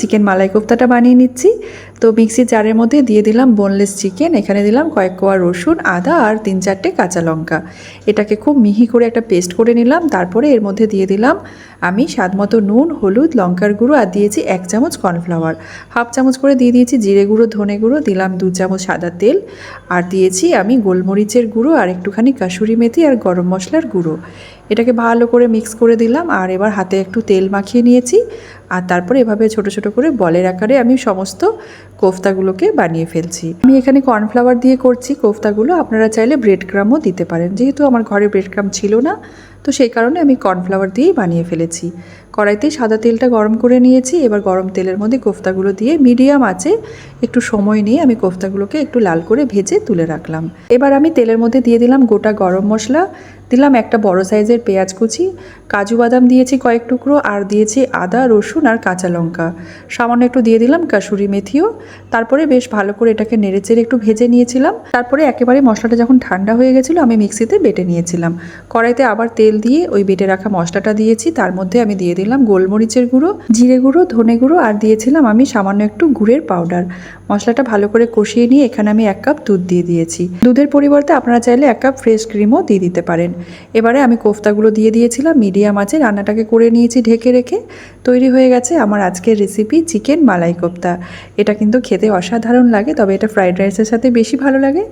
Chicken মালাই কোফতাটা বানিয়ে নিচ্ছি। তো মিক্সির জারের মধ্যে দিয়ে দিলাম বোনলেস চিকেন এখানে দিলাম কয়েক কোয়া রসুন, আদা আর তিন চারটে কাঁচা লঙ্কা। এটাকে খুব মিহি করে একটা পেস্ট করে নিলাম, তারপরে এর মধ্যে দিয়ে দিলাম আমি স্বাদ মতো নুন, হলুদ, লঙ্কার গুঁড়ো আর দিয়েছি এক চামচ কর্নফ্লাওয়ার হাফ চামচ করে দিয়ে দিয়েছি জিরে গুঁড়ো, ধনে গুঁড়ো, দিলাম দু চামচ সাদা তেল আর দিয়েছি আমি গোলমরিচের গুঁড়ো আর একটুখানি কাসুরি মেথি আর গরম মশলার গুঁড়ো। এটাকে ভালো করে মিক্স করে দিলাম আর এবার হাতে একটু তেল মাখিয়ে নিয়েছি আর তারপরে এভাবে ছোট ছোট করে বলের আকারে আমি সমস্ত কোফতাগুলোকে বানিয়ে ফেলছি। আমি এখানে কর্নফ্লাওয়ার দিয়ে করছি কোফতাগুলো। আপনারা চাইলে ব্রেড ক্রামও দিতে পারেন। যেহেতু আমার ঘরে ব্রেড ক্রাম ছিল না তো সেই কারণে আমি কর্নফ্লাওয়ার দিয়েই বানিয়ে ফেলেছি। কড়াইতে সাদা তেলটা গরম করে নিয়েছি, এবার গরম তেলের মধ্যে কোফতাগুলো দিয়ে মিডিয়াম আছে একটু সময় নিয়ে আমি কোফতাগুলোকে একটু লাল করে ভেজে তুলে রাখলাম। এবার আমি তেলের মধ্যে দিয়ে দিলাম গোটা গরম মশলা, দিলাম একটা বড় সাইজের পেঁয়াজ কুচি, কাজু বাদাম দিয়েছি কয়েক টুকরো, আর দিয়েছি আদা, রসুন, আর কাঁচা লঙ্কা। সামান্য একটু দিয়ে দিলাম কাসুরি মেথিও, তারপরে বেশ ভালো করে এটাকে নেড়েচেড়ে একটু ভেজে নিয়েছিলাম। তারপরে একেবারে মশলাটা যখন ঠান্ডা হয়ে গেছিল, আমি মিক্সিতে বেটে নিয়েছিলাম। কড়াইতে আবার তেল দিয়ে ওই বেটে রাখা মশলাটা দিয়েছি। তার মধ্যে আমি দিয়ে দিলাম গোলমরিচের গুঁড়ো, জিরে গুঁড়ো, ধনে গুঁড়ো আর দিয়েছিলাম আমি সামান্য একটু গুড়ের পাউডার মশলাটা ভালো করে কষিয়ে নিয়ে এখানে আমি এক কাপ দুধ দিয়ে দিয়েছি। দুধের পরিবর্তে আপনারা চাইলে এক কাপ ফ্রেশ ক্রিমও দিয়ে দিতে পারেন। এবারে আমি কোফতাগুলো দিয়ে দিয়েছিলাম মিডিয়াম আছে, রান্নাটাকে করে নিয়েছি ঢেকে রেখে। তৈরি হয়ে গেছে আমার আজকের রেসিপি চিকেন মালাই কোফতা। এটা কিন্তু খেতে অসাধারণ লাগে, তবে এটা ফ্রাইড রাইসের সাথে বেশি ভালো লাগে।